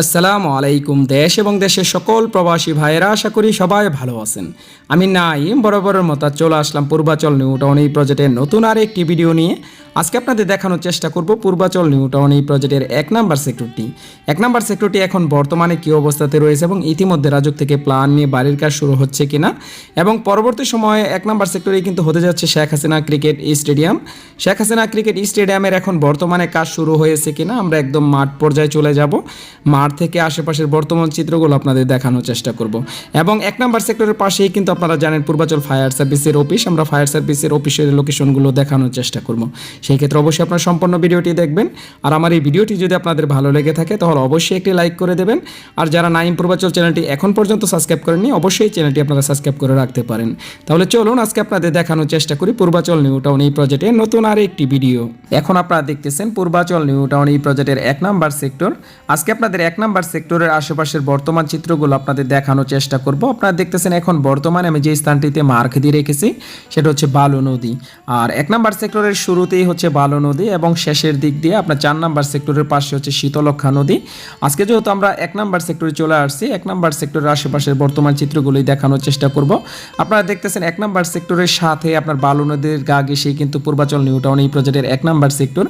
আসসালামু আলাইকুম, দেশ এবং দেশের সকল প্রবাসী ভাইয়েরা, আশা করি সবাই ভালো আছেন। আমি নাইম বরাবরের মতো চলে আসলাম পূর্বাচল নিউ টাউন এই প্রজেক্টের নতুন আর একটি ভিডিও নিয়ে। আজকে আপনাদের দেখানোর চেষ্টা করব পূর্বাচল নিউ টাউন এই প্রজেক্টের এক নাম্বার সেক্টরটি। এক নাম্বার সেক্টরটি এখন বর্তমানে কী অবস্থাতে রয়েছে এবং ইতিমধ্যে রাজক থেকে প্ল্যান নিয়ে বাড়ির কাজ শুরু হচ্ছে কিনা? এবং পরবর্তী সময়ে এক নাম্বার সেক্টরে কিন্তু হতে যাচ্ছে Sheikh Hasina cricket stadium. Sheikh Hasina cricket স্টেডিয়ামের এখন বর্তমানে কাজ শুরু হয়েছে কিনা, আমরা একদম মাঠ পর্যায়ে চলে যাব। মাঠ থেকে আশেপাশের বর্তমান চিত্রগুলো আপনাদের দেখানোর চেষ্টা করব। এবং এক নাম্বার সেক্টরের পাশেই কিন্তু আপনারা জানেন পূর্বাচল ফায়ার সার্ভিসের অফিস। আমরা ফায়ার সার্ভিসের অফিসের লোকেশনগুলো দেখানোর চেষ্টা করব। সেই ক্ষেত্রে অবশ্যই আপনার সম্পূর্ণ ভিডিওটি দেখবেন। আর আমার এই ভিডিওটি যদি আপনাদের ভালো লেগে থাকে, তাহলে অবশ্যই একটি লাইক করে দেবেন। আর যারা নাইম পূর্বাচল চ্যানেলটি এখন পর্যন্ত সাবস্ক্রাইব করেননি, অবশ্যই চ্যানেলটি আপনারা সাবস্ক্রাইব করে রাখতে পারেন। তাহলে চলুন আজকে আপনাদের দেখানোর চেষ্টা করি পূর্বাচল নিউ টাউন এই প্রজেক্টের নতুন আর একটি ভিডিও। এখন আপনারা দেখতেছেন পূর্বাচল নিউ টাউন এই প্রজেক্টের এক নাম্বার সেক্টর। আজকে আপনাদের এক নাম্বার সেক্টরের আশেপাশের বর্তমান চিত্রগুলো আপনাদের দেখানোর চেষ্টা করব। আপনারা দেখতেছেন এখন বর্তমানে আমি যে স্থানটিতে মার্ক দিয়ে রেখেছি, সেটা হচ্ছে বালু নদী। আর এক নাম্বার সেক্টরের শুরুতেই হচ্ছে বালু নদী এবং শেষের দিক দিয়ে আপনার চার নাম্বার সেক্টরের পাশে হচ্ছে শীতলক্ষা নদী। আজকে যেহেতু আমরা এক নাম্বার সেক্টরে চলে আসছি, এক নাম্বার সেক্টরের আশেপাশের বর্তমান চিত্রগুলোই দেখানোর চেষ্টা করব। আপনারা দেখতেছেন এক নাম্বার সেক্টরের সাথে আপনার বালু নদীর গা ঘেসেই কিন্তু পূর্বাচল নিউ টাউন এই প্রজেক্টের এক নাম্বার সেক্টর।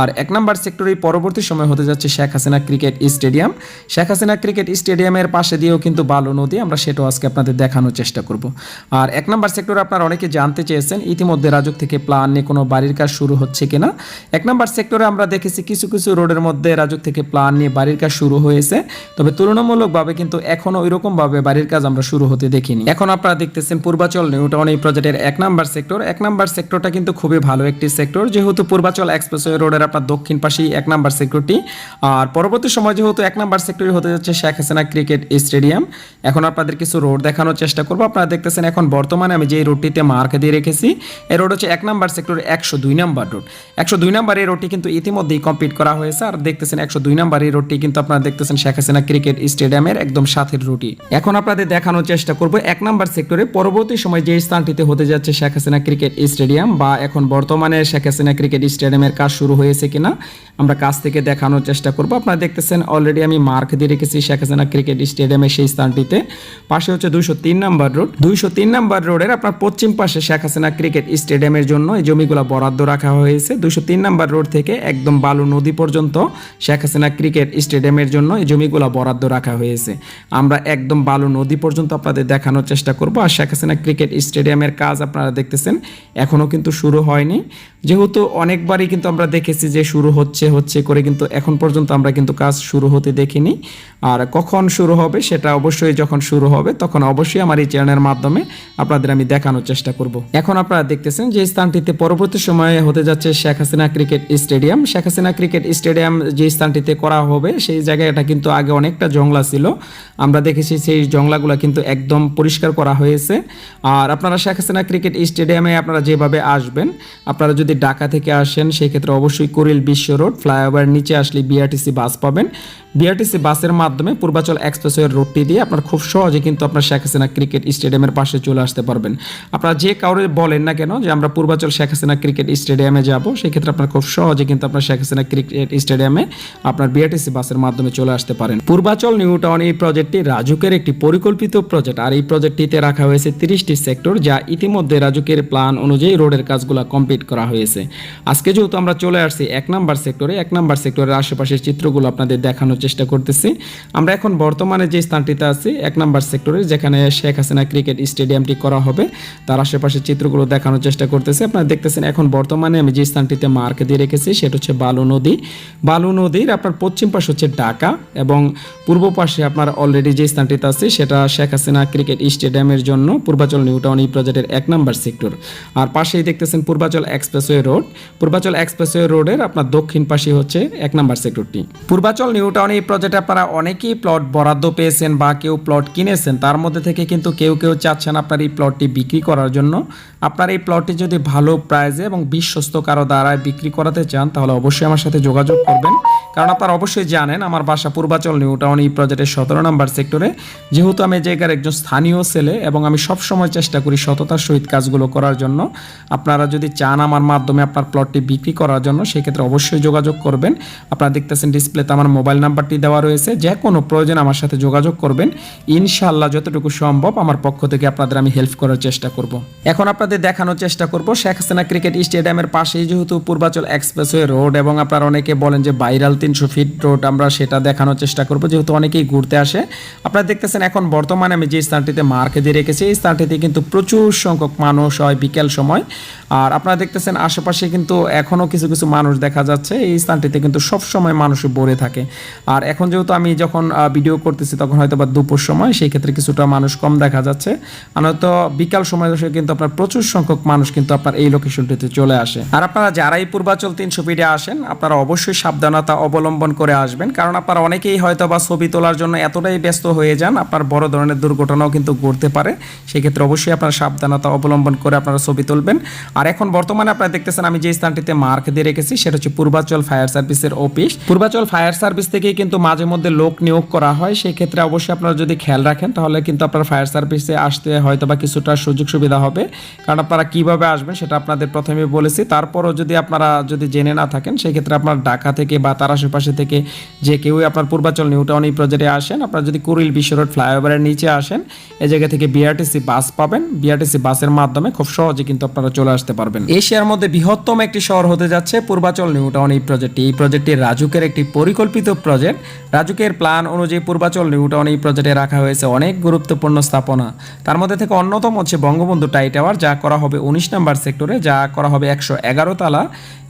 আর এক নাম্বার সেক্টরেই পরবর্তী সময় হতে যাচ্ছে Sheikh Hasina cricket stadium. Sheikh Hasina cricket স্টেডিয়ামের পাশে দিয়েও কিন্তু বালু নদী, আমরা সেটাও আজকে আপনাদের দেখানোর চেষ্টা করব। আর এক নাম্বার সেক্টরে আপনারা অনেকে জানতে চেয়েছেন, ইতিমধ্যে রাজক থেকে প্ল্যান নিয়ে কোনো বাড়ির কাজ শুরু হচ্ছে কিনা। এক নাম্বার সেক্টরে আমরা দেখেছি কিছু কিছু রোডের মধ্যে রাজক থেকে প্ল্যান নিয়ে বাড়ির কাজ শুরু হয়েছে। তবে তুলনামূলকভাবে কিন্তু এখনও ওইরকম ভাবে বাড়ির কাজ আমরা শুরু হতে দেখিনি। এখন আপনারা দেখতেছেন পূর্বাচল নিউ টাউন এই প্রজেক্টের এক নম্বর সেক্টর এক নাম্বার সেক্টরটা কিন্তু খুবই ভালো একটি সেক্টর যেহেতু পূর্বাচল এক্সপ্রেসওয়ে রোডের আপনার দক্ষিণ পাশেই এক নম্বর সেক্টরটি আর পরবর্তী সময় যেহেতু এক নাম্বার সেক্টরই হতে যাচ্ছে শেখ হাসিনা ক্রিকেট স্টেডিয়াম। এখন আপনাদের কিছু রোড দেখানোর চেষ্টা করব। আপনারা দেখতেছেন এখন বর্তমানে আমি যে রোডটিতে মার্ক দিয়ে রেখেছি, এই রোড হচ্ছে এক নাম্বার সেক্টরের একশো দুই নাম্বার রোড। একশো দুই নাম্বার এই রোডটি কিন্তু ইতিমধ্যেই কমপ্লিট করা হয়েছে। আর দেখতেছেন একশো দুই নাম্বার এই রোডটি কিন্তু আপনারা দেখতেছেন শেখ হাসিনা ক্রিকেট স্টেডিয়ামের একদম সাথের রুটি এখন আপনাদের দেখানোর চেষ্টা করব এক নাম্বার সেক্টরে। পরবর্তী সময় যে স্থানটিতে হতে যাচ্ছে শেখ হাসিনা ক্রিকেট স্টেডিয়াম বা এখন বর্তমানে শেখ হাসিনা ক্রিকেট স্টেডিয়ামের কাজ শুরু হয়েছে কিনা, আমরা কাছ থেকে দেখানোর চেষ্টা করব। আপনারা দেখতেছেন অলরেডি আমি মার্ক দিয়ে রেখেছি শেখ হাসিনা ক্রিকেট স্টেডিয়ামের সেই স্থানটিতে। পাশে হচ্ছে দুইশো তিন নাম্বার রোড দুইশো তিন নাম্বার রোডের আপনার পশ্চিম পাশে শেখ হাসিনা ক্রিকেট স্টেডিয়ামের জন্য এই জমিগুলো বরাদ্দ রাখা হয়েছে। দুইশো তিন নাম্বার রোড থেকে একদম বালু নদী পর্যন্ত শেখ হাসিনা ক্রিকেট স্টেডিয়ামের জন্য এই জমিগুলো বরাদ্দ রাখা হয়েছে। আমরা একদম বালু নদী পর্যন্ত আপনাদের দেখানোর চেষ্টা করব। আর শেখ হাসিনা ক্রিকেট স্টেডিয়ামের কাজ আপনারা দেখতেছেন এখনও কিন্তু শুরু হয়নি। যেহেতু অনেকবারই কিন্তু আমরা দেখেছি যে শুরু হচ্ছে হচ্ছে করে কিন্তু এখন পর্যন্ত আমরা কিন্তু কাজ শুরু হতে দেখিনি। আর কখন শুরু হবে সেটা অবশ্যই যখন শুরু হবে, তখন অবশ্যই আমার এই চ্যানেলের মাধ্যমে আপনাদের আমি দেখানোর চেষ্টা করব। এখন আপনারা দেখতেছেন যে স্থানটিতে পরবর্তী সময়ে হতে যাচ্ছে Sheikh Hasina cricket stadium. Sheikh Hasina cricket stadium যে স্থানটিতে করা হবে, সেই জায়গাটা কিন্তু আগে অনেকটা জংলা ছিল। আমরা দেখেছি সেই জংলাগুলো কিন্তু একদম পরিষ্কার করা হয়েছে। আর আপনারা শেখ হাসিনা ক্রিকেট স্টেডিয়ামে আপনারা যেভাবে আসবেন, আপনারা যদি ঢাকা থেকে আসেন সেই ক্ষেত্রে অবশ্যই করিল বিশ্ব রোড, ফ্লাইওভার নিচে আসলে বিআরটিসি বাস পাবেন। বিআরটিসি বাসের মাধ্যমে পূর্বাচল এক্সপ্রেসওয়ের রোডটি দিয়ে আপনার খুব সহজে কিন্তু আপনার শেখ হাসিনা ক্রিকেট স্টেডিয়ামের পাশে চলে আসতে পারবেন। আপনারা যে কাউরে বলেন না কেন যে আমরা পূর্বাচল শেখ হাসিনা ক্রিকেট স্টেডিয়ামে যাব সেই ক্ষেত্রে আপনার খুব সহজে কিন্তু আপনার শেখ হাসিনা ক্রিকেট স্টেডিয়ামে আপনার বিআরটিসি বাসের মাধ্যমে চলে আসতে পারেন। পূর্বাচল নিউ টাউন এই প্রজেক্টটি রাজুকের একটি পরিকল্পিত প্রজেক্ট, আর এই প্রজেক্টটিতে রাখা হয়েছে তিরিশটি সেক্টর যা ইতিমধ্যে রাজুকের প্ল্যান অনুযায়ী রোডের কাজগুলো কমপ্লিট করা হয়েছে। আজকে যেহেতু আমরা চলে আসছি এক নাম্বার সেক্টরে, এক নাম্বার সেক্টরের আশেপাশের চিত্রগুলো আপনাদের দেখানোর চেষ্টা করতেছি। আমরা এখন বর্তমানে যে স্থানটিতে আছি, এক নাম্বার সেক্টরে, যেখানে শেখ হাসিনা ক্রিকেট স্টেডিয়ামটি করা হবে। তার আশেপাশের চিত্রগুলো দেখানোর চেষ্টা করতেছি। আপনারা দেখতেছেন এখন বর্তমানে আমি যে স্থানটিতে মার্ক দিয়ে রেখেছি, সেটা হচ্ছে বালু নদী। বালু নদীর আপনার পশ্চিম পাশে হচ্ছে ঢাকা এবং পূর্ব পাশে আপনার অলরেডি যে স্থানটিতে আছে, সেটা শেখ হাসিনা ক্রিকেট স্টেডিয়ামের জন্য পূর্বাচল নিউ টাউন এই প্রজেক্টের এক নাম্বার সেক্টর। আর পাশেই দেখতেছেন Purbachal expressway road. Purbachal expressway রোডের আপনার দক্ষিণ পাশে হচ্ছে এক নাম্বার সেক্টরটি। পূর্বাচল নিউ টাউন এই প্রজেক্টে আপনারা অনেকেই প্লট বরাদ্দ পেয়েছেন বা কেউ প্লট কিনেছেন, তার মধ্যে থেকে কিন্তু কেউ কেউ চাচ্ছেন আপনার এই প্লটটি বিক্রি করার জন্য। আপনার এই প্লটটি যদি ভালো প্রাইজে এবং বিশ্বস্ত কারও দ্বারা বিক্রি করাতে চান, তাহলে অবশ্যই আমার সাথে যোগাযোগ করবেন। কারণ আপনারা অবশ্যই জানেন, আমার বাসা পূর্বাচল নিউ টাউন, এই প্রজেক্টের সতেরো নম্বর সেক্টরে যেহেতু আমি জায়গার একজন স্থানীয় ছেলে এবং আমি সবসময় চেষ্টা করি সততার সহিত কাজগুলো করার জন্য, আপনারা যদি চান আমার মাধ্যমে আপনার প্লটটি বিক্রি করার জন্য, সেক্ষেত্রে অবশ্যই যোগাযোগ করবেন। আপনারা দেখতেছেন ডিসপ্লেতে আমার মোবাইল নাম্বারটি নাম্বারটি দেওয়া রয়েছে। যে কোনো প্রয়োজন আমার সাথে যোগাযোগ করবেন। ইনশাআল্লাহ যতটুকু সম্ভব আমার পক্ষ থেকে আপনাদের আমি হেল্প করার চেষ্টা করব। এখন আপনাদের দেখানোর চেষ্টা করব। শেখ হাসিনা ক্রিকেট স্টেডিয়ামের পাশেই যেহেতু পূর্বাচল এক্সপ্রেসওয়ে রোড এবং আপনারা অনেকে বলেন যে বাইরাল তিনশো ফিট রোড আমরা সেটা দেখানোর চেষ্টা করব। যেহেতু অনেকেই ঘুরতে আসে। আপনারা দেখতেছেন এখন বর্তমানে আমি যে স্থানটিতে মার্কে দিয়ে রেখেছি, এই স্থানটিতে কিন্তু প্রচুর সংখ্যক মানুষ হয় বিকেল সময়। আর আপনারা দেখতেছেন আশেপাশে কিন্তু এখনও কিছু কিছু মানুষ দেখা যাচ্ছে। এই স্থানটিতে কিন্তু সব সময় মানুষ ভরে থাকে। আর এখন যেহেতু আমি যখন ভিডিও করতেছি তখন হয়তো বা দুপুর সময়, সেই ক্ষেত্রে কিছুটা মানুষ কম দেখা যাচ্ছে। আর হয়তো বিকাল সময় এসে কিন্তু আপনার প্রচুর সংখ্যক মানুষ কিন্তু আপনার এই লোকেশনটিতে চলে আসে। আর আপনারা যারাই পূর্বাচল তিনশো ফিটে আসেন, আপনারা অবশ্যই সাবধানতা অবলম্বন করে আসবেন। কারণ আপনারা অনেকেই হয়তো বা ছবি তোলার জন্য এতটাই ব্যস্ত হয়ে যান, আপনার বড় ধরনের দুর্ঘটনাও কিন্তু ঘটতে পারে। সেক্ষেত্রে অবশ্যই আপনারা সাবধানতা অবলম্বন করে আপনারা ছবি তুলবেন। আর এখন বর্তমানে আপনারা দেখতেছেন, আমি যে স্থানটিতে মার্ক দিয়ে রেখেছি, সেটা হচ্ছে পূর্বাচল ফায়ার সার্ভিসের অফিস পূর্বাচল ফায়ার সার্ভিস থেকেই কিন্তু মাঝে মধ্যে লোক নিয়োগ করা হয় সেই ক্ষেত্রে অবশ্যই আপনারা যদি খেয়াল রাখেন, তাহলে কিন্তু আপনার ফায়ার সার্ভিসে আসতে হয়তো বা কিছুটা সুযোগ সুবিধা হবে। কারণ আপনারা কীভাবে আসবেন সেটা আপনাদের প্রথমে বলেছি। তারপরও যদি আপনারা যদি জেনে না থাকেন সেই ক্ষেত্রে আপনার ঢাকা থেকে বা তার আশেপাশে থেকে যে কেউ আপনার পূর্বাচল নিউ টাউন এই প্রজেক্টে আসেন, আপনারা যদি কুড়িল বিশ্ব রোড ফ্লাইওভারের নিচে আসেন, এই জায়গা থেকে বিআরটিসি বাস পাবেন। বিআরটিসি বাসের মাধ্যমে খুব সহজে কিন্তু আপনারা চলে আসতে পারবেন। এশিয়ার মধ্যে বৃহত্তম একটি শহর হতে যাচ্ছে পূর্বাচল নিউ টাউন এই প্রজেক্টটি এই প্রজেক্টটি রাজুকের একটি পরিকল্পিত প্রজেক্ট রাজুকের প্ল্যান অনুযায়ী পূর্বাচল নিউটাউন এই প্রজেক্টে রাখা হয়েছে অনেক গুরুত্বপূর্ণ স্থাপনা। তার মধ্যে থেকে অন্যতম হচ্ছে বঙ্গবন্ধু টাই টাওয়ার, যা করা হবে উনিশ নম্বর সেক্টরে, যা করা হবে একশো এগারো তালা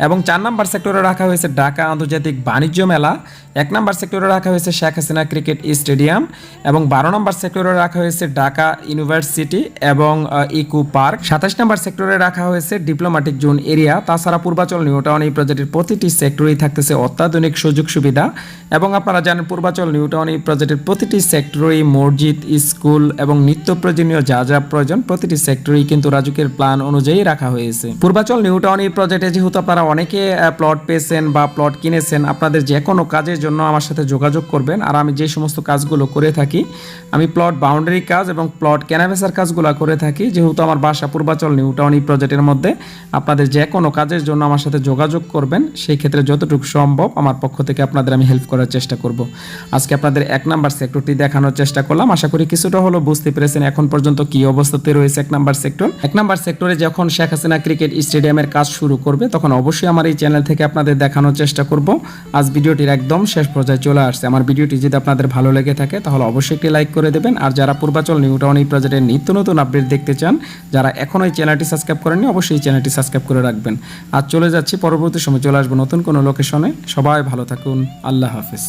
এবং চার নম্বর সেক্টরে রাখা হয়েছে ঢাকা আন্তর্জাতিক বাণিজ্য মেলা, এক নম্বর সেক্টরে রাখা হয়েছে শেখ হাসিনা ক্রিকেট স্টেডিয়াম এবং বারো নম্বর সেক্টরে রাখা হয়েছে ঢাকা ইউনিভার্সিটি এবং ইকো পার্ক। সাতাশ নম্বর সেক্টরে রাখা হয়েছে ডিপ্লোম্যাটিক জোন এরিয়া। তাছাড়া পূর্বাচল নিউটাউন এই প্রজেক্টের প্রতিটি সেক্টরেই থাকতেছে অত্যাধুনিক সুযোগ সুবিধা এবং আপনারা জানেন পূর্বাচল নিউ টাউন এই প্রজেক্টের প্রতিটি সেক্টরেই মসজিদ, স্কুল এবং নিত্য প্রয়োজনীয় যা যা প্রয়োজন প্রতিটি সেক্টরেই কিন্তু রাজুকের প্ল্যান অনুযায়ী রাখা হয়েছে। পূর্বাচল নিউ টাউন এই প্রজেক্টে যেহেতু আপনারা অনেকে প্লট পেয়েছেন বা প্লট কিনেছেন, আপনাদের যে কোনো কাজের জন্য আমার সাথে যোগাযোগ করবেন আর আমি যে সমস্ত কাজগুলো করে থাকি, আমি প্লট বাউন্ডারি কাজ এবং প্লট কেনাবেচার কাজগুলো করে থাকি। যেহেতু আমার বাসা পূর্বাচল নিউ টাউন এই প্রজেক্টের মধ্যে, আপনাদের যে কোনো কাজের জন্য আমার সাথে যোগাযোগ করবেন। সেই ক্ষেত্রে যতটুকু সম্ভব আমার পক্ষ থেকে আপনাদের আমি হেল্প করার চেষ্টা করব। আজকে আপনাদের এক নাম্বার সেক্টরটি দেখানোর চেষ্টা করলাম। আশা করি কিছুটা হলো বুঝতে পেরেছেন এখন পর্যন্ত কি অবস্থাতে রয়েছে এক নাম্বার সেক্টর এক নাম্বার সেক্টরে যখন শেখ হাসিনা ক্রিকেট স্টেডিয়ামের কাজ শুরু করবে, তখন অবশ্যই আমার এই চ্যানেল থেকে আপনাদের দেখানোর চেষ্টা করব। আজ ভিডিওটির একদম শেষ পর্যায়ে চলে আসছে। আমার ভিডিওটি যদি আপনাদের ভালো লেগে থাকে, তাহলে অবশ্যই একটি লাইক করে দেবেন। আর যারা পূর্বাচল নিউ টাউন এই প্রজেক্টের নিত্য নতুন আপডেট দেখতে চান, যারা এখনও এই চ্যানেলটি সাবস্ক্রাইব করেননি, অবশ্যই এই চ্যানেলটি সাবস্ক্রাইব করে রাখবেন। আর চলে যাচ্ছি, পরবর্তী সময় চলে আসব নতুন কোনো লোকেশনে সবাই ভালো থাকুন। আল্লাহ হাফিজ।